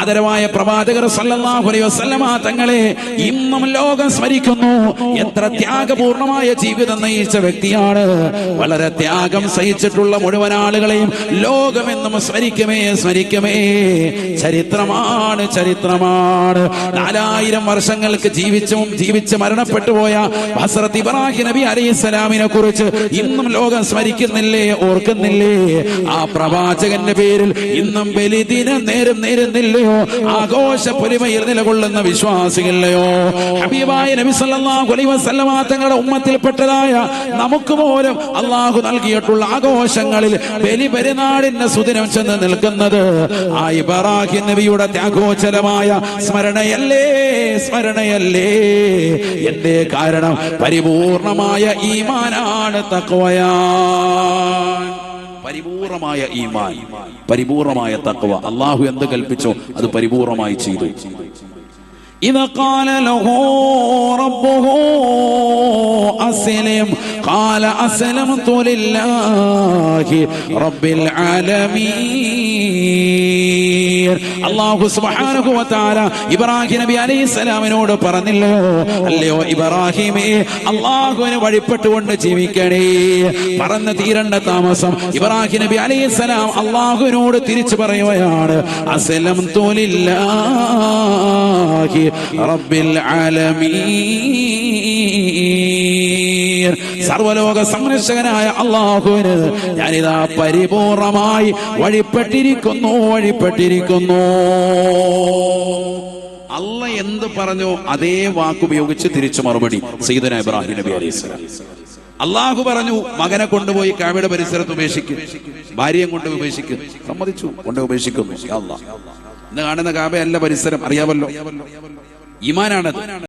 ആദരവായ പ്രവാചകർ വസല്ലമ തങ്ങളെ ഇന്നും ലോകം സ്മരിക്കുന്നു. എത്ര ത്യാഗപൂർണമായ ജീവിതം നയിച്ച വ്യക്തിയാണ്. വളരെ ത്യാഗം സഹിച്ചിട്ടുള്ള മുഴുവൻ ആളുകളെയും ലോകമെന്നും സ്മരിക്കുമേ സ്മരിക്കുമേ. ചരിത്രമാണ് ചരിത്രമാണ്. നാലായിരം വർഷങ്ങൾക്ക് ജീവിച്ചും ജീവിച്ച് മരണപ്പെട്ടു പോയ ഹസ്രത്ത് ഇബ്രാഹിം നബി അലൈഹിസ്സലാമിനെ കുറിച്ച് ഇന്നും ലോകം സ്മരിക്കുന്നില്ലേ ഓർക്കുന്നില്ലേ? ആ പ്രവാചകന്റെ പേരിൽ ഇന്നും ബലിദിനം നേരം നേരുന്നില്ലയോ ആഘോഷ പൊലിമയിൽ നിലകൊള്ളുന്ന വിശ്വാസികളെയോ ഹബീബായ നബി സല്ലല്ലാഹു അലൈഹി വസല്ലമ തങ്ങളുടെ ഉമ്മത്തിൽപ്പെട്ടതായ നമുക്ക് പോലും അള്ളാഹു നൽകിയിട്ടുള്ള ആഘോഷങ്ങളിൽ ബലി പെരുന്നാളിന്റെ സുദിനം ചെന്ന് നിൽക്കുന്നത് ആ ഇബ്രാഹിം നബിയുടെ ത്യാഗോചരമായ സ്മരണയല്ലേ സ്മരണയല്ലേ? എന്റെ കാരണം? പരിപൂർണമായ ഈമാനാണ് തക്കോയാ പരിപൂർണമായ ഈമാൻ. പരിപൂർണമായ തക്വ അള്ളാഹു എന്ത് കൽപ്പിച്ചോ അത് പരിപൂർണമായി ചെയ്തു إذا قال له ربه أسلم قال أسلمت لله رب العالمين അള്ളാഹു സുബ്ഹാനഹു വ തആല ഇബ്രാഹിം നബി അലൈഹി സ്വലാമിനോട് പറഞ്ഞില്ലോ അല്ലയോ ഇബ്രാഹിമേ അള്ളാഹുവിന് വഴിപ്പെട്ടുകൊണ്ട് ജീവിക്കണേ പറന്ന് തീരണ്ട താമസം ഇബ്രാഹിം നബി അലൈഹി സ്വലാം അള്ളാഹുവിനോട് തിരിച്ചു പറയുകയാണ് അസലം തോലില്ലാഹി റബ്ബിൽ ആലമീൻ സർവലോക സംരക്ഷകനായ അള്ളാഹുവിന് ഞാനിതാ പരിപൂർണമായി വഴിപ്പെട്ടിരിക്കുന്നു വഴിപ്പെട്ടിരിക്കുന്നു. അല്ല എന്ത് പറഞ്ഞു? അതേ വാക്കുപയോഗിച്ച് തിരിച്ചു മറുപടി. സീതന ഇബ്രാഹിം നബി അലൈഹി സ്വലാം. അള്ളാഹു പറഞ്ഞു മകനെ കൊണ്ടുപോയി കാവയുടെ പരിസരത്ത് ഉപേക്ഷിക്കും. ഭാര്യയെ കൊണ്ട് ഉപേക്ഷിക്കും. സമ്മതിച്ചു കൊണ്ട് ഉപേക്ഷിക്കുന്നു. ഇന്ന് കാണുന്ന കാബയല്ല പരിസരം അറിയാമല്ലോ ഈമാനാണത്.